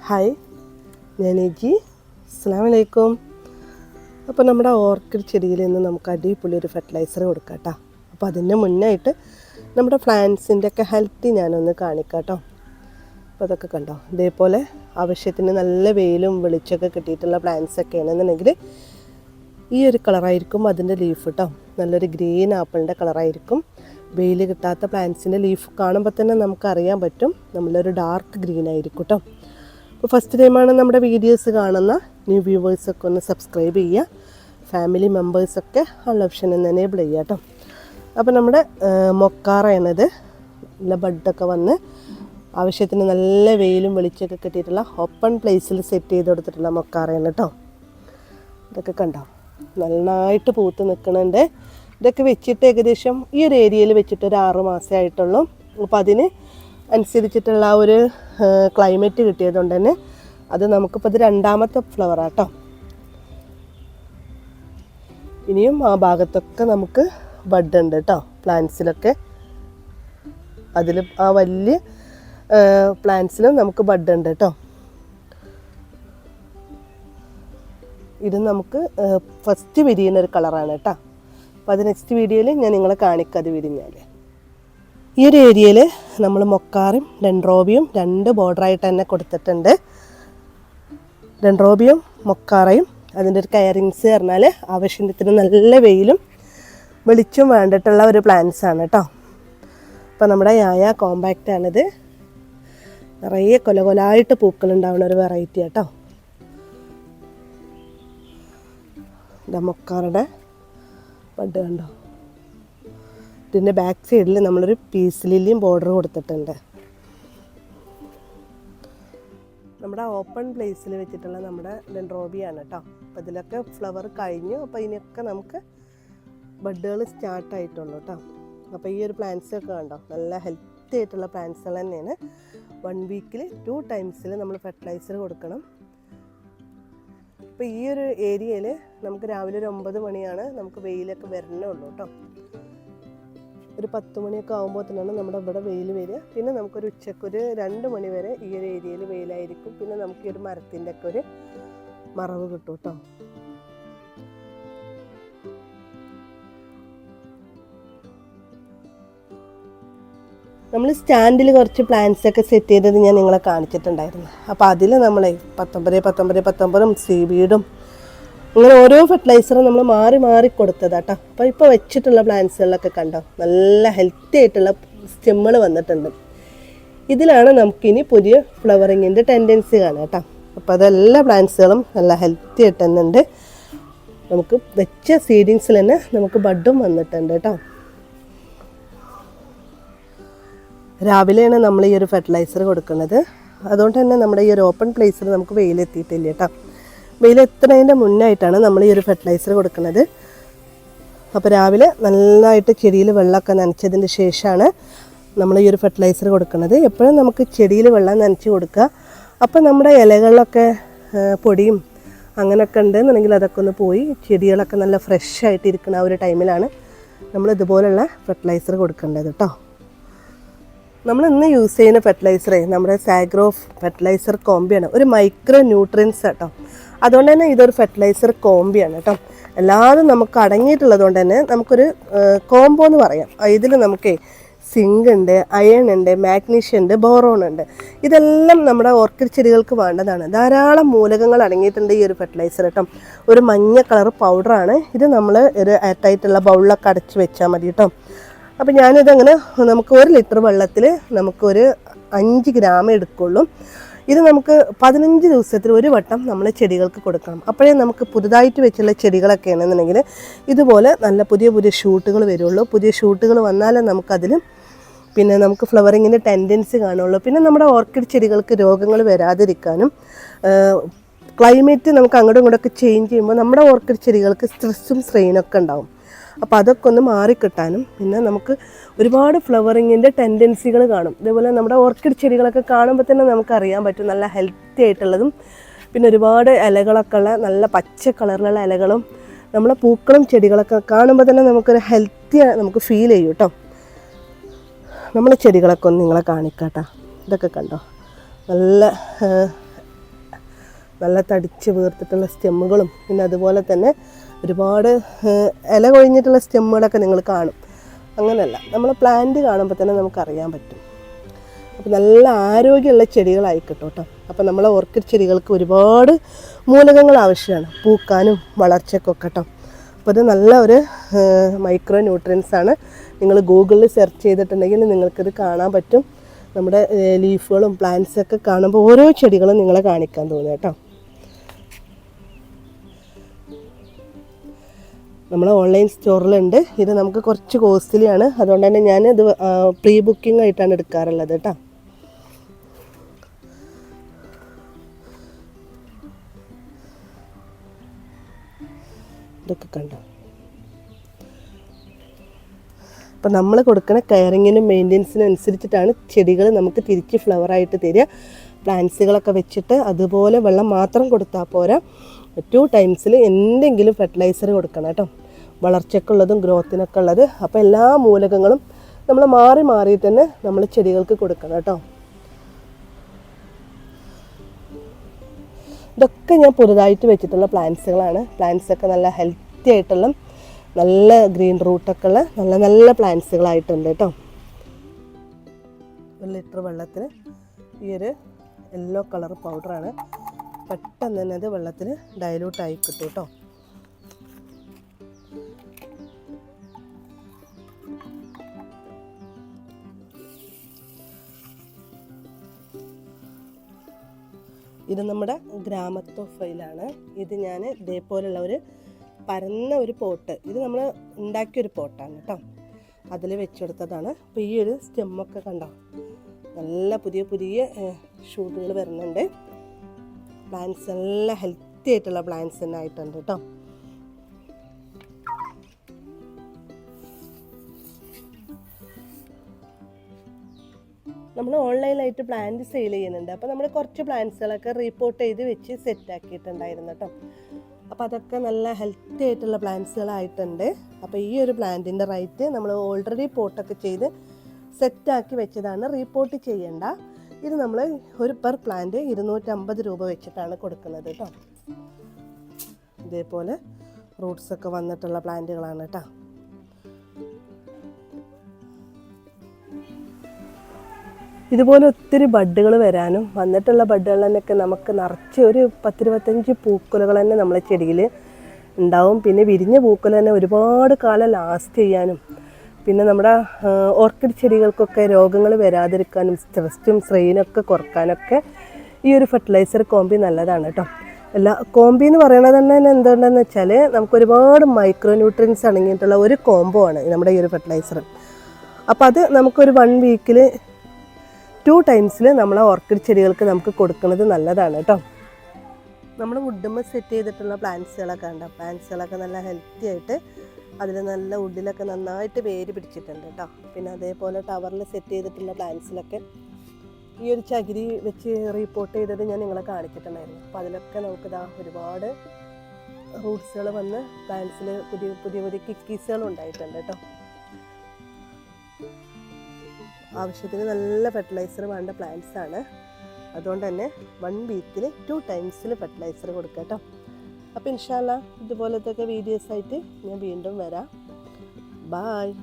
Hi ഞാൻ AG അസ്സാം വലൈക്കും അപ്പോൾ നമ്മുടെ ഓർക്കിഡ് ചെടിയിൽ നിന്ന് നമുക്ക് അടിപൊളി ഒരു ഫെർട്ടിലൈസർ കൊടുക്കാം കേട്ടോ അപ്പോൾ അതിന് മുന്നായിട്ട് നമ്മുടെ പ്ലാന്റ്സിന്റെ ഒക്കെ ഹെൽത്തി ഞാനൊന്ന് കാണിക്കാം കേട്ടോ അപ്പോൾ അതൊക്കെ കണ്ടോ? ഇതേപോലെ ആവശ്യത്തിന് നല്ല വെയിലും വെളിച്ചമൊക്കെ കിട്ടിയിട്ടുള്ള പ്ലാന്റ്സ് ഒക്കെ ആണെന്നുണ്ടെങ്കിൽ ഈ ഒരു കളറായിരിക്കും അതിന്റെ ലീഫ് കേട്ടോ നല്ലൊരു ഗ്രീൻ ആപ്പിളിന്റെ കളറായിരിക്കും വെയിൽ കിട്ടാത്ത പ്ലാന്റ്സിന്റെ ലീഫ് കാണുമ്പോൾ തന്നെ നമുക്കറിയാൻ പറ്റും. നമ്മളൊരു ഡാർക്ക് ഗ്രീൻ ആയിരിക്കും കേട്ടോ അപ്പോൾ ഫസ്റ്റ് ടൈമാണ് നമ്മുടെ വീഡിയോസ് കാണുന്ന ന്യൂ വ്യൂവേഴ്സൊക്കെ ഒന്ന് സബ്സ്ക്രൈബ് ചെയ്യുക. ഫാമിലി മെമ്പേഴ്സൊക്കെ ഉള്ള ഓപ്ഷൻ ഒന്ന് എനേബിൾ ചെയ്യുക കേട്ടോ. അപ്പോൾ നമ്മുടെ മൊക്കാറ എന്നത് നല്ല ബഡൊക്കെ വന്ന് ആവശ്യത്തിന് നല്ല വെയിലും വെളിച്ചമൊക്കെ കിട്ടിയിട്ടുള്ള ഓപ്പൺ പ്ലേസിൽ സെറ്റ് ചെയ്ത് കൊടുത്തിട്ടുള്ള മൊക്കാറയാണ് കേട്ടോ. ഇതൊക്കെ കണ്ടോ? നന്നായിട്ട് പൂത്ത് നിൽക്കണുണ്ട് ഇതൊക്കെ വെച്ചിട്ട് ഏകദേശം ഈ ഒരു ഏരിയയിൽ വെച്ചിട്ട് ഒരു ആറ് മാസമേ ആയിട്ടുള്ളൂ. അപ്പോൾ അതിന് അനുസരിച്ചിട്ടുള്ള ആ ഒരു ക്ലൈമറ്റ് കിട്ടിയതുകൊണ്ട് തന്നെ അത് നമുക്കിപ്പോൾ ഇത് രണ്ടാമത്തെ ഫ്ലവറാട്ടോ ഇനിയും ആ ഭാഗത്തൊക്കെ നമുക്ക് ബഡ് ഉണ്ട് കേട്ടോ പ്ലാന്റ്സിലൊക്കെ അതിൽ ആ വലിയ പ്ലാന്റ്സിലും നമുക്ക് ബഡ് ഉണ്ട് കേട്ടോ ഇത് നമുക്ക് ഫസ്റ്റ് വിരിയുന്ന ഒരു കളറാണ് കേട്ടോ അപ്പോൾ അത് നെക്സ്റ്റ് വീഡിയോയിൽ ഞാൻ നിങ്ങളെ കാണിക്കാം അത് വിരിഞ്ഞാൽ ഈ ഒരു ഏരിയയിൽ നമ്മൾ മൊക്കാറും ഡെൻഡ്രോബിയും രണ്ട് ബോർഡറായിട്ട് തന്നെ കൊടുത്തിട്ടുണ്ട്. ഡെൻഡ്രോബിയും മൊക്കാറയും അതിന്റെ ഒരു കയറിങ്സ് പറഞ്ഞാൽ ആവശ്യത്തിന് നല്ല വെയിലും വെളിച്ചും വേണ്ടിയിട്ടുള്ള ഒരു പ്ലാന്റ്സ് ആണ് കേട്ടോ അപ്പോൾ നമ്മുടെ യായ കോമ്പാക്റ്റ് ആണിത്. നിറയെ കൊല കൊലായിട്ട് പൂക്കളുണ്ടാവുന്ന ഒരു വെറൈറ്റി കേട്ടോ മൊക്കാറുടെ ബഡ് കണ്ടോ? ഇതിന്റെ ബാക്ക് സൈഡിൽ നമ്മളൊരു പീസ് ലില്ലിയും ബോർഡർ കൊടുത്തിട്ടുണ്ട്. നമ്മുടെ ഓപ്പൺ പ്ലേസിൽ വെച്ചിട്ടുള്ള നമ്മുടെ ഡെൻഡ്രോബിയാണ് കേട്ടോ അപ്പോൾ ഇതിലൊക്കെ ഫ്ലവർ കഴിഞ്ഞു. അപ്പോൾ ഇതിനൊക്കെ നമുക്ക് ബഡുകൾ സ്റ്റാർട്ട് ആയിട്ടുള്ളൂ കേട്ടോ അപ്പോൾ ഈ ഒരു പ്ലാന്റ്സ് ഒക്കെ കണ്ടോ? നല്ല ഹെൽത്തി ആയിട്ടുള്ള പ്ലാന്റ്സുകൾ തന്നെയാണ്. വൺ വീക്കിൽ ടു ടൈംസിൽ നമ്മൾ ഫെർട്ടിലൈസർ കൊടുക്കണം. അപ്പോൾ ഈ ഒരു ഏരിയയിൽ നമുക്ക് രാവിലെ ഒരു ഒമ്പത് മണിയാണ് നമുക്ക് വെയിലൊക്കെ വരണേ ഉള്ളൂ കേട്ടോ ഒരു പത്ത് മണിയൊക്കെ ആകുമ്പോൾ തന്നെയാണ് നമ്മുടെ ഇവിടെ വെയിൽ വരിക. പിന്നെ നമുക്കൊരു ഉച്ചക്കൊരു രണ്ട് മണി വരെ ഈ ഒരു ഏരിയയിൽ വെയിലായിരിക്കും. പിന്നെ നമുക്ക് ഈ ഒരു മരത്തിന്റെ ഒക്കെ ഒരു മറവ് കിട്ടും കേട്ടോ. നമ്മൾ സ്റ്റാൻഡിൽ കുറച്ച് പ്ലാന്റ്സ് ഒക്കെ സെറ്റ് ചെയ്തത് ഞാൻ നിങ്ങളെ കാണിച്ചിട്ടുണ്ടായിരുന്നു. അപ്പോൾ അതിൽ നമ്മൾ പത്തൊമ്പത് പത്തൊമ്പത് പത്തൊമ്പതും സീബീഡും ഇങ്ങനെ ഓരോ ഫെർട്ടിലൈസറും നമ്മൾ മാറി മാറി കൊടുത്തതാട്ടോ അപ്പോൾ ഇപ്പോൾ വെച്ചിട്ടുള്ള പ്ലാന്റ്സുകളിലൊക്കെ കണ്ടോ? നല്ല ഹെൽത്തി ആയിട്ടുള്ള സ്റ്റെമ്മുകൾ വന്നിട്ടുണ്ട്. ഇതിലാണ് നമുക്കിനി പുതിയ ഫ്ലവറിങ്ങിന്റെ ടെൻഡൻസി കാണാം കേട്ടോ അപ്പോൾ അതെല്ലാ പ്ലാന്റ്സുകളും നല്ല ഹെൽത്തി ആയിട്ട് തന്നെ നമുക്ക് വെച്ച സീഡിങ്സിൽ തന്നെ നമുക്ക് ബഡും വന്നിട്ടുണ്ട് കേട്ടോ രാവിലെയാണ് നമ്മൾ ഈ ഒരു ഫെർട്ടിലൈസർ കൊടുക്കുന്നത്. അതുകൊണ്ട് തന്നെ നമ്മുടെ ഈ ഒരു ഓപ്പൺ പ്ലേസിൽ നമുക്ക് വെയിലെത്തിയിട്ടില്ല കേട്ടോ വെയിലെത്തുന്നതിന്റെ മുന്നായിട്ടാണ് നമ്മൾ ഈ ഒരു ഫെർട്ടിലൈസർ കൊടുക്കുന്നത്. അപ്പോൾ രാവിലെ നന്നായിട്ട് ചെടിയിൽ വെള്ളമൊക്കെ നനച്ചതിന് ശേഷമാണ് നമ്മൾ ഈ ഒരു ഫെർട്ടിലൈസർ കൊടുക്കുന്നത്. എപ്പോഴും നമുക്ക് ചെടിയിൽ വെള്ളം നനച്ച് കൊടുക്കുക. അപ്പോൾ നമ്മുടെ ഇലകളിലൊക്കെ പൊടിയും അങ്ങനെയൊക്കെ ഉണ്ടെന്നുണ്ടെങ്കിൽ അതൊക്കെ ഒന്ന് പോയി ചെടികളൊക്കെ നല്ല ഫ്രഷ് ആയിട്ട് ഇരിക്കുന്ന ആ ഒരു ടൈമിലാണ് നമ്മൾ ഇതുപോലുള്ള ഫെർട്ടിലൈസർ കൊടുക്കേണ്ടത് കേട്ടോ നമ്മൾ ഇന്ന് യൂസ് ചെയ്യുന്ന ഫെർട്ടിലൈസറേ നമ്മുടെ സാഗ്രോ ഫെർട്ടിലൈസർ കോമ്പിയാണ് ഒരു മൈക്രോ ന്യൂട്രിയൻസ് കേട്ടോ അതുകൊണ്ട് തന്നെ ഇതൊരു ഫെർട്ടിലൈസർ കോമ്പിയാണ് കേട്ടോ. എല്ലാതും നമുക്ക് അടങ്ങിയിട്ടുള്ളത് കൊണ്ട് തന്നെ നമുക്കൊരു കോംബോ എന്ന് പറയാം. ഇതിൽ നമുക്ക് സിങ്ക് ഉണ്ട് അയൺ ഉണ്ട് മാഗ്നീഷ്യം ഉണ്ട് ബോറോൺ ഉണ്ട്. ഇതെല്ലാം നമ്മുടെ ഓർക്കിഡ് ചെടികൾക്ക് വേണ്ടതാണ്. ധാരാളം മൂലകങ്ങൾ അടങ്ങിയിട്ടുണ്ട് ഈ ഒരു ഫെർട്ടിലൈസർ കേട്ടോ ഒരു മഞ്ഞ കളർ പൗഡറാണ് ഇത് നമ്മൾ ഒരു എയർടൈറ്റുള്ള ബൗളിലൊക്കെ അടച്ച് വെച്ചാൽ മതി കേട്ടോ അപ്പോൾ ഞാനിതങ്ങനെ നമുക്ക് ഒരു ലിറ്റർ വെള്ളത്തിൽ നമുക്കൊരു അഞ്ച് ഗ്രാം എടുക്കുള്ളൂ. ഇത് നമുക്ക് പതിനഞ്ച് ദിവസത്തിൽ ഒരു വട്ടം നമ്മൾ ചെടികൾക്ക് കൊടുക്കണം. അപ്പോഴേ നമുക്ക് പുതുതായിട്ട് വെച്ചുള്ള ചെടികളൊക്കെ ആണെന്നുണ്ടെങ്കിൽ ഇതുപോലെ നല്ല പുതിയ പുതിയ ഷൂട്ടുകൾ വരുള്ളൂ. പുതിയ ഷൂട്ടുകൾ വന്നാലേ നമുക്കതിൽ പിന്നെ നമുക്ക് ഫ്ലവറിങ്ങിന്റെ ടെൻഡൻസി കാണുള്ളൂ. പിന്നെ നമ്മുടെ ഓർക്കിഡ് ചെടികൾക്ക് രോഗങ്ങൾ വരാതിരിക്കാനും ക്ലൈമറ്റ് നമുക്ക് അങ്ങോട്ടും ഇങ്ങോട്ടൊക്കെ ചേഞ്ച് ചെയ്യുമ്പോൾ നമ്മുടെ ഓർക്കിഡ് ചെടികൾക്ക് സ്ട്രെസ്സും സ്ട്രെയിനൊക്കെ ഉണ്ടാവും. അപ്പോൾ അതൊക്കെ ഒന്ന് മാറിക്കിട്ടാനും പിന്നെ നമുക്ക് ഒരുപാട് ഫ്ലവറിങ്ങിന്റെ ടെൻഡൻസികൾ കാണും. ഇതേപോലെ നമ്മുടെ ഓർക്കിഡ് ചെടികളൊക്കെ കാണുമ്പോൾ തന്നെ നമുക്ക് അറിയാൻ പറ്റും നല്ല ഹെൽത്തി ആയിട്ടുള്ളതും പിന്നെ ഒരുപാട് ഇലകളൊക്കെ ഉള്ള നല്ല പച്ച കളറിലുള്ള ഇലകളും നമ്മളെ പൂക്കളും ചെടികളൊക്കെ കാണുമ്പോൾ തന്നെ നമുക്കൊരു ഹെൽത്തി നമുക്ക് ഫീൽ ചെയ്യും കേട്ടോ. നമ്മളെ ചെടികളൊക്കെ ഒന്ന് നിങ്ങളെ കാണിക്കാട്ടോ. ഇതൊക്കെ കണ്ടോ? നല്ല നല്ല തടിച്ച് വീർത്തിട്ടുള്ള സ്റ്റെമ്മുകളും പിന്നെ അതുപോലെ തന്നെ ഒരുപാട് ഇല കൊഴിഞ്ഞിട്ടുള്ള സ്റ്റെമ്മുകളൊക്കെ നിങ്ങൾ കാണും. അങ്ങനെയല്ല. നമ്മൾ പ്ലാന്റ് കാണുമ്പോൾ തന്നെ നമുക്കറിയാൻ പറ്റും. അപ്പോൾ നല്ല ആരോഗ്യമുള്ള ചെടികളായി കിട്ടും അപ്പോൾ നമ്മളെ ഓർക്കിഡ് ചെടികൾക്ക് ഒരുപാട് മൂലകങ്ങൾ ആവശ്യമാണ്. പൂക്കാനും വളർച്ചയ്ക്കൊക്കെ കേട്ടോ. അപ്പോൾ ഇത് നല്ല ഒരു മൈക്രോ ന്യൂട്രിയൻസ് ആണ്. നിങ്ങൾ ഗൂഗിളിൽ സെർച്ച് ചെയ്തിട്ടുണ്ടെങ്കിൽ നിങ്ങൾക്കിത് കാണാൻ പറ്റും. നമ്മുടെ ലീഫുകളും പ്ലാന്റ്സൊക്കെ കാണുമ്പോൾ ഓരോ ചെടികളും നിങ്ങളെ കാണിക്കാൻ തോന്നും കേട്ടോ. നമ്മൾ ഓൺലൈൻ സ്റ്റോറിലുണ്ട് ഇത് നമുക്ക് കുറച്ച് കോസ്റ്റ്ലിയാണ് അതുകൊണ്ട് തന്നെ ഞാൻ ഇത് പ്രീ ബുക്കിംഗ് ആയിട്ടാണ് എടുക്കാറുള്ളത് കേട്ടോ. ഇതൊക്കെ കണ്ടോ? അപ്പം നമ്മൾ കൊടുക്കുന്ന കെയറിങ്ങിനും മെയിന്റെനൻസിനും അനുസരിച്ചിട്ടാണ് ചെടികൾ നമുക്ക് തിരിച്ച് ഫ്ലവറായിട്ട് തരിക. പ്ലാന്റ്സുകളൊക്കെ വെച്ചിട്ട് അതുപോലെ വെള്ളം മാത്രം കൊടുത്താൽ പോരാ. ടു ടൈംസിൽ എന്തെങ്കിലും ഫെർട്ടിലൈസർ കൊടുക്കണം കേട്ടോ. വളർച്ചയ്ക്കുള്ളതും ഗ്രോത്തിനൊക്കെ ഉള്ളത് അപ്പോൾ എല്ലാ മൂലകങ്ങളും നമ്മൾ മാറി മാറി തന്നെ നമ്മൾ ചെടികൾക്ക് കൊടുക്കണം കേട്ടോ. ഇതൊക്കെ ഞാൻ പുതുതായിട്ട് വെച്ചിട്ടുള്ള പ്ലാന്റ്സുകളാണ്. പ്ലാന്റ്സൊക്കെ നല്ല ഹെൽത്തി ആയിട്ടുള്ള നല്ല ഗ്രീൻ റൂട്ടൊക്കെ ഉള്ള നല്ല നല്ല പ്ലാന്റ്സുകളായിട്ടുണ്ട് കേട്ടോ. ഒരു ലിറ്റർ വെള്ളത്തിന് ഈ ഒരു യെല്ലോ കളർ പൗഡറാണ്. പെട്ടെന്ന് തന്നെ അത് വെള്ളത്തിൽ ഡയലൂട്ട് ആയി കിട്ടും കേട്ടോ. ഇത് നമ്മുടെ ഗ്രാമത്തോ ഫൈലാണ് ഇത് ഞാൻ ഇതേപോലുള്ള ഒരു പരന്ന ഒരു പോട്ട്. ഇത് നമ്മൾ ഉണ്ടാക്കിയൊരു പോട്ടാണ് കേട്ടോ. അതിൽ വെച്ചെടുത്തതാണ്. അപ്പോൾ ഈ ഒരു സ്റ്റെമ്മൊക്കെ കണ്ടോ? നല്ല പുതിയ പുതിയ ഷൂട്ടുകൾ വരുന്നുണ്ട്. പ്ലാന്റ്സ് നല്ല ഹെൽത്തി ആയിട്ടുള്ള പ്ലാന്റ്സ് തന്നെ ആയിട്ടുണ്ട് കേട്ടോ. നമ്മൾ ഓൺലൈനായിട്ട് പ്ലാന്റ് സെയിൽ ചെയ്യുന്നുണ്ട്. അപ്പോൾ നമ്മൾ കുറച്ച് പ്ലാന്റ്സുകളൊക്കെ റീപ്പോർട്ട് ചെയ്ത് വെച്ച് സെറ്റ് ആക്കിയിട്ടുണ്ടായിരുന്നു കേട്ടോ അപ്പോൾ അതൊക്കെ നല്ല ഹെൽത്തി ആയിട്ടുള്ള പ്ലാന്റ്സുകളായിട്ടുണ്ട് അപ്പോൾ ഈ ഒരു പ്ലാന്റിന്റെ റേറ്റ് നമ്മൾ ഓൾറെഡി പോട്ടൊക്കെ ചെയ്ത് സെറ്റാക്കി വെച്ചതാണ്. റീപ്പോർട്ട് ചെയ്യേണ്ട. ഇത് നമ്മൾ ഒരു പെർ പ്ലാന്റ് ഇരുന്നൂറ്റമ്പത് രൂപ വെച്ചിട്ടാണ് കൊടുക്കുന്നത് കേട്ടോ ഇതേപോലെ റൂട്ട്സൊക്കെ വന്നിട്ടുള്ള പ്ലാന്റുകളാണ് കേട്ടോ ഇതുപോലെ ഒത്തിരി ബഡ്ഡുകൾ വരാനും വന്നിട്ടുള്ള ബഡ്ഡുകൾ തന്നെയൊക്കെ നമുക്ക് നിറച്ച് ഒരു പത്തിരുപത്തഞ്ച് പൂക്കുലകൾ തന്നെ നമ്മളെ ചെടിയിൽ ഉണ്ടാവും. പിന്നെ വിരിഞ്ഞ പൂക്കുല തന്നെ ഒരുപാട് കാലം ലാസ്റ്റ് ചെയ്യാനും. പിന്നെ നമ്മുടെ ഓർക്കിഡ് ചെടികൾക്കൊക്കെ രോഗങ്ങൾ വരാതിരിക്കാനും സ്ട്രെസ്റ്റും സ്ട്രെയിനൊക്കെ കുറക്കാനൊക്കെ ഈ ഒരു ഫെർട്ടിലൈസർ കോമ്പി നല്ലതാണ് കേട്ടോ അല്ല കോമ്പി എന്ന് പറയുന്നത് തന്നെ എന്തുകൊണ്ടെന്ന് വെച്ചാൽ നമുക്ക് ഒരുപാട് മൈക്രോ ന്യൂട്രിയൻസ് അടങ്ങിയിട്ടുള്ള ഒരു കോംബോ ആണ് നമ്മുടെ ഈ ഒരു ഫെർട്ടിലൈസർ അപ്പോൾ അത് നമുക്കൊരു വൺ വീക്കിൽ ടു ടൈംസിൽ നമ്മളെ ഓർക്കിഡ് ചെടികൾക്ക് നമുക്ക് കൊടുക്കുന്നത് നല്ലതാണ് കേട്ടോ നമ്മൾ വുഡുമ്മ സെറ്റ് ചെയ്തിട്ടുള്ള പ്ലാന്റ്സുകളൊക്കെ ഉണ്ട് പ്ലാന്റ്സുകളൊക്കെ നല്ല ഹെൽത്തി ആയിട്ട് അതിൽ നല്ല വുഡിലൊക്കെ നന്നായിട്ട് വേര് പിടിച്ചിട്ടുണ്ട് കേട്ടോ പിന്നെ അതേപോലെ ടവറിൽ സെറ്റ് ചെയ്തിട്ടുള്ള പ്ലാന്റ്സിലൊക്കെ ഈ ഒരു ചകിരി വെച്ച് റിപ്പോർട്ട് ചെയ്തത് ഞാൻ നിങ്ങളെ കാണിച്ചിട്ടുണ്ടായിരുന്നു. അപ്പോൾ അതിലൊക്കെ നമുക്കിതാ ഒരുപാട് റൂട്ട്സുകൾ വന്ന് പ്ലാന്റ്സിൽ പുതിയ പുതിയ പുതിയ കിക്കീസുകൾ ഉണ്ടായിട്ടുണ്ട് കേട്ടോ ആവശ്യത്തിന് നല്ല ഫെർട്ടിലൈസർ വേണ്ട പ്ലാന്റ്സ് ആണ്. അതുകൊണ്ട് തന്നെ വൺ വീക്കിൽ ടു ടൈംസിൽ ഫെർട്ടിലൈസർ കൊടുക്കുക കേട്ടോ അപ്പോൾ ഇൻഷാല്ല ഇതുപോലത്തെ വീഡിയോസ് ആയിട്ട് ഞാൻ വീണ്ടും വരാം. ബായ്